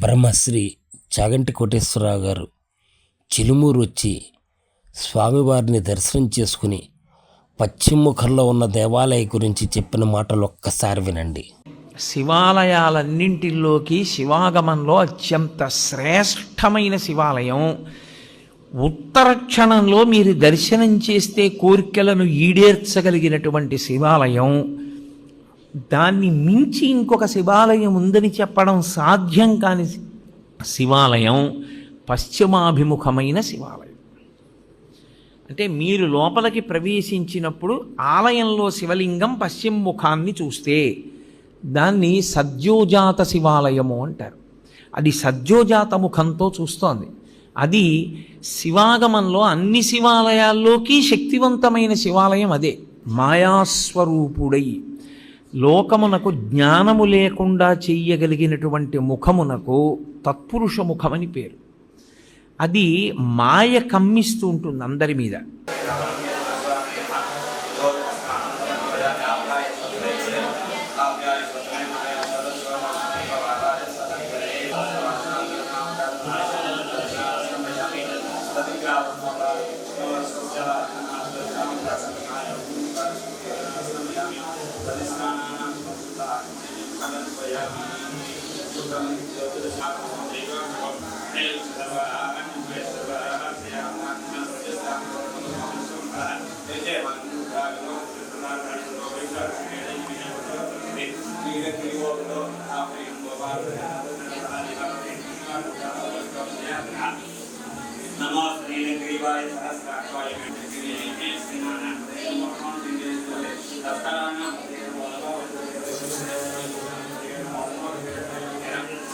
బ్రహ్మశ్రీ చాగంటి కోటేశ్వరరావు గారు చిలుమూరు వచ్చి స్వామివారిని దర్శనం చేసుకుని పశ్చిమముఖంలో ఉన్న దేవాలయం గురించి చెప్పిన మాటలు ఒక్కసారి వినండి. శివాలయాలన్నింటిలోకి శివాగమంలో అత్యంత శ్రేష్టమైన శివాలయం. ఉత్తర క్షణంలో మీరు దర్శనం చేస్తే కోరికలను ఈడేర్చగలిగినటువంటి శివాలయం. దాన్ని మించి ఇంకొక శివాలయం ఉందని చెప్పడం సాధ్యం కాని శివాలయం పశ్చిమాభిముఖమైన శివాలయం. అంటే మీరు లోపలికి ప్రవేశించినప్పుడు ఆలయంలో శివలింగం పశ్చిమ ముఖాన్ని చూస్తే దాన్ని సద్యోజాత శివాలయము అంటారు. అది సద్యోజాత ముఖంతో చూస్తోంది. అది శివాగమంలో అన్ని శివాలయాల్లోకి శక్తివంతమైన శివాలయం అదే. మాయాస్వరూపుడై లోకమునకు జ్ఞానము లేకుండా చెయ్యగలిగినటువంటి ముఖమునకు తత్పురుష ముఖమని పేరు. అది మాయ కమ్మిస్తూ ఉంటుంది అందరి మీద. परिस्नानानां कलन्वयामि सुखं ज्योतिर्शास्त्रमेव भवति नमो श्रीनग्रीवाय सहस्राक्षाय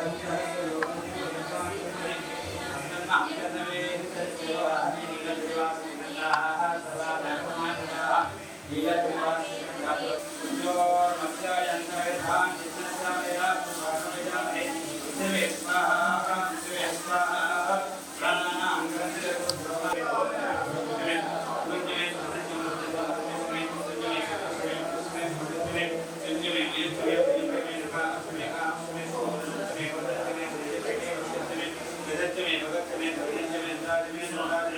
Gracias.